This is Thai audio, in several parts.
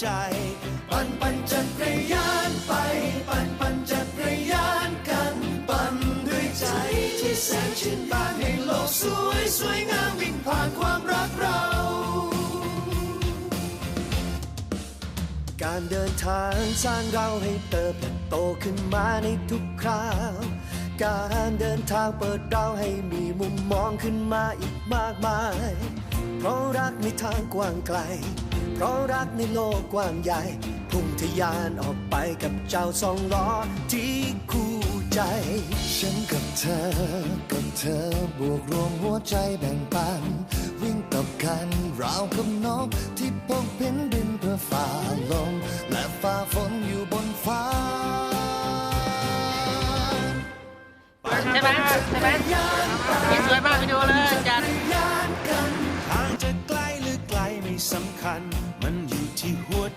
ใจ ปั่นปั่นจักรยานไป ปั่นปั่นจักรยานกัน ปั่นด้วยใจที่แสนชื่นบานให้โลกสวยสวยงามวิ่งผ่านความรักเรา การเดินทางสร้างเราให้เติบโตขึ้นมาในทุกคราวการเดินทางเปิดเราให้มีมุมมองขึ้นมาอีกมากมาย เพราะรักในทางกว้างไกล เพราะรักในโลกกว้างใหญ่ พุ่งทะยานออกไปกับเจ้าสองล้อที่คู่ใจ ฉันกับเธอ กับเธอบวกรวมหัวใจแบ่งปัน วิ่งตบกันราวกับนกที่พกพินบินเพื่อฝ่าลมและฝ่าฝนอยู่บนฟ้า ใช่ไหมใช่ไหม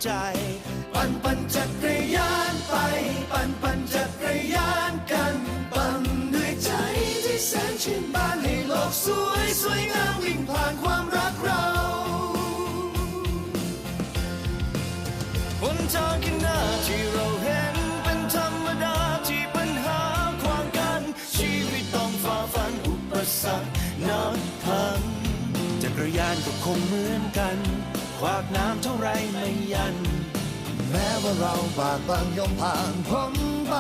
ใจ ปั่นปั่นจักรยานไป ปั่นปั่นจักรยานกัน ปั่นด้วยใจที่แสนชื่นบานให้โลกสวยสวยงามวิ่งผ่านความรักเราหนทางข้างหน้าที่เราเห็นเป็นธรรมดาที่ปัญหาขวางกัน ชีวิตต้องฝ่าฟันอุปสรรคนับพันจักรยานก็คงเหมือนกัน ขวากน้ำเท่าไรไม่ยัน แม้ว่าเราบากบังยอมผ่านพ้นไป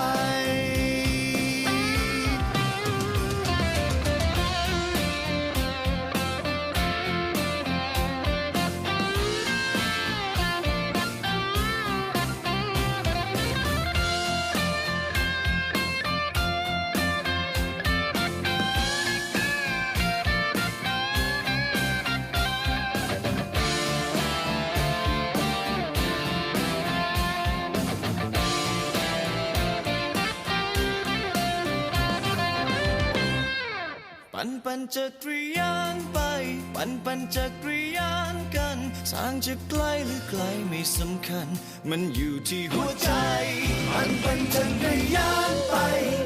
ปั่นปั่นจักรยานไป ปั่นปั่นจักรยานกันทางจะไกลหรือไกลไม่สำคัญ มันอยู่ที่หัวใจ ปั่นปั่นจักรยานไป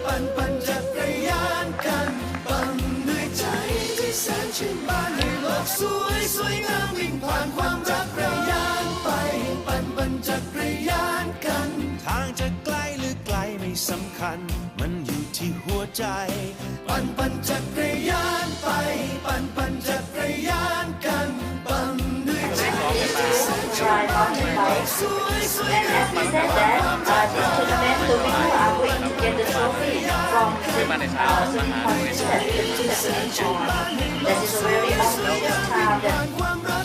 ปั่นปั่นจักรยานกันปั่นด้วยใจที่แสนชื่นบานให้โลกสวยสวยงามวิ่งผ่านความ มันอยู่ที่หัวใจ ปั่นปั่นจักรยานไป ปั่นปั่นจักรยานกัน ปั่นด้วยใจที่แสนชื่นบานให้โลกสวยสวยงาม As we said that, uh, this tournament, the winner are going to get the trophy from the uh, swimming competition to the finish line. That is a very obvious time that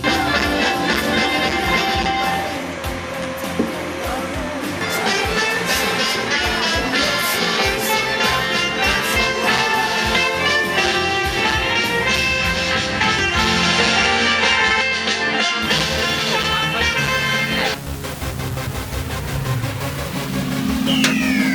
Yeah.